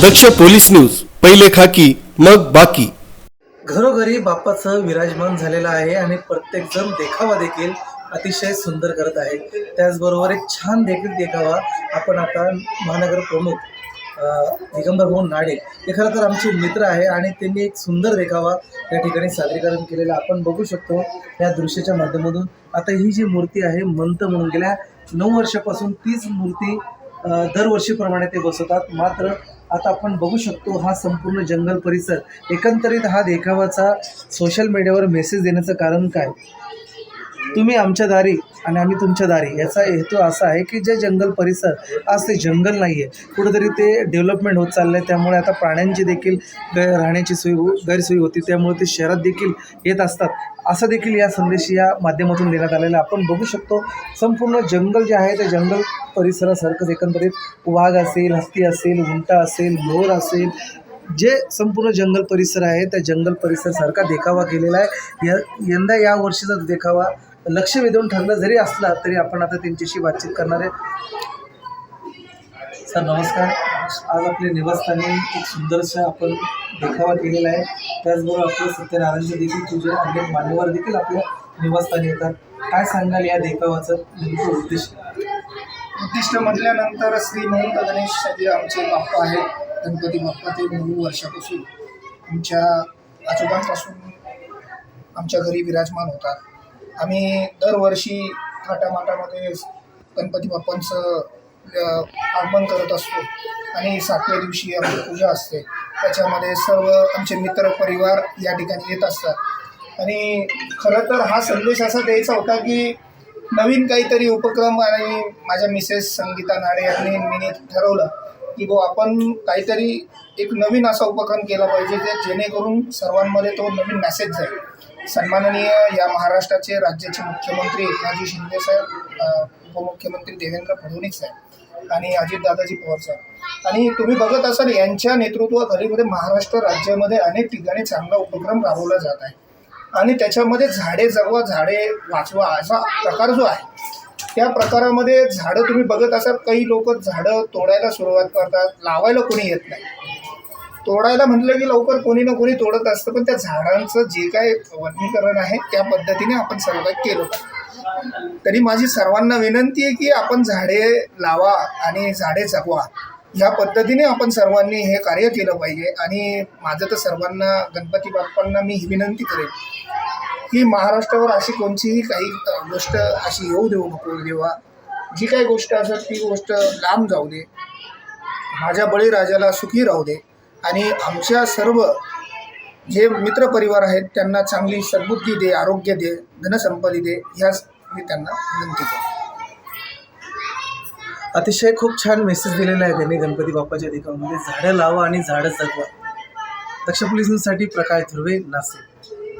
दक्ष police news पहिले खाकी मग बाकी. घरोघरी बाप्पाचं विराजमान झालेलं आहे आणि प्रत्येकजण देखावा देखील अतिशय सुंदर करत आहे. त्याचबरोबर एक छान देखील देखावा आपण आता महानगर प्रमुख दिगंबर भाऊ नाडे हे खरं तर आमचे मित्र आहे आणि त्यांनी एक सुंदर देखावा या ठिकाणी सादरीकरण केलेलं आपण बघू शकतो या दृश्याच्या माध्यमातून आता ही जी मूर्ती आहे मंत म्हणून गेल्या नऊ वर्षापासून तीच मूर्ती दरवर्षीप्रमाणे ते बसवतात. मात्र आता आपण बघू शकतो हा संपूर्ण जंगल परिसर एकंदरीत हा देखावाचा सोशल मीडियावर मेसेज देण्याचं कारण काय? तुम्ही आमच्या दारी आणि आम्ही तुमच्या दारी. याचा हेतू असा आहे की जे जंगल परिसर आज ते जंगल नाही आहे कुठंतरी ते डेव्हलपमेंट होत चाललं आहे त्यामुळे आता प्राण्यांची देखील गै राहण्याची सोय हो गैरसोयी होती. त्यामुळे ते शहरात देखील येत असतात. असं देखील या संदेश या माध्यमातून देण्यात आलेला आहे. आपण बघू शकतो संपूर्ण जंगल जे आहे ते जंगल परिसरासारखंच एकंदरीत वाघ असेल हत्ती असेल उंटा असेल मोर असेल जे संपूर्ण जंगल परिसर आहे त्या जंगल परिसरसारखा देखावा केलेला आहे. य यंदा या वर्षीचा देखावा लक्ष वेधून ठरलं जरी असला तरी आपण आता त्यांच्याशी बातचीत करणार आहे. सर नमस्कार. आज आपल्या निवासस्थानी एक सुंदरशा आपण देखावा केलेला आहे. त्याचबरोबर आपल्या सत्यनारायणचे देखील तुझे अनेक मान्यवर देखील आपल्या निवासस्थानी येतात. काय सांगाल या देखावाचं नेमकं उद्दिष्ट? उद्दिष्ट म्हटल्यानंतर श्री महंत गणेश जे आमचे बाप्पा आहेत गणपती बाप्पा ते नऊ वर्षापासून आमच्या आजोबांपासून आमच्या घरी विराजमान होतात. आम्ही दरवर्षी थाटामाटामध्ये गणपती बाप्पांचं आगमन करत असतो. आणि सातव्या दिवशी आमची पूजा असते. त्याच्यामध्ये सर्व आमचे मित्र परिवार या ठिकाणी येत असतात. आणि खरं तर हा संदेश असा द्यायचा होता की नवीन काहीतरी उपक्रम आणि माझ्या मिसेस संगीता नाडे यांनी मी ठरवलं की बो आपण काहीतरी एक नवीन असा उपक्रम केला पाहिजे जे जेणेकरून सर्वांमध्ये तो नवीन मेसेज जाईल. सन्माननीय या महाराष्ट्राचे राज्याचे मुख्यमंत्री एकनाथजी शिंदे साहेब उपमुख्यमंत्री देवेंद्र फडणवीस साहेब आणि अजितदादाजी पवार साहेब. आणि तुम्ही बघत असाल यांच्या नेतृत्वाखालीमध्ये महाराष्ट्र राज्यामध्ये अनेक ठिकाणी चांगला उपक्रम राबवला जात आहे. आणि त्याच्यामध्ये झाडे जगवा झाडे वाचवा असा प्रकार जो आहे त्या प्रकारामध्ये झाडं तुम्ही बघत असाल काही लोक झाडं तोडायला सुरुवात करतात लावायला कोणी येत नाही. तोडायला म्हटलं की लवकर कोणी ना कोणी तोडत असतं पण त्या झाडांचं जे काय वनीकरण आहे त्या पद्धतीने आपण सर्व केलं तरी माझी सर्वांना विनंती आहे की आपण झाडे लावा आणि झाडे जगवा. ह्या पद्धतीने आपण सर्वांनी हे कार्य केलं पाहिजे आणि माझं तर सर्वांना गणपती बाप्पांना मी ही विनंती करेन की महाराष्ट्रावर अशी कोणतीही काही गोष्ट अशी येऊ देऊ नको देवा. जी काही गोष्ट असेल ती गोष्ट लांब जाऊ दे. माझ्या बळीराजाला सुखी राहू दे. आणि आमच्या सर्व जे मित्रपरिवार आहेत त्यांना चांगली सद्बुद्धी दे आरोग्य दे धनसंपत्ती दे ह्याच मी त्यांना विनंती करतो. अतिशय खूप छान मेसेज दिलेला आहे त्यांनी गणपती बाप्पाच्या देखावामध्ये झाडं लावा आणि झाडं जगवा. दक्ष पोलिसांसाठी प्रकाश धुर्वे नाशिक.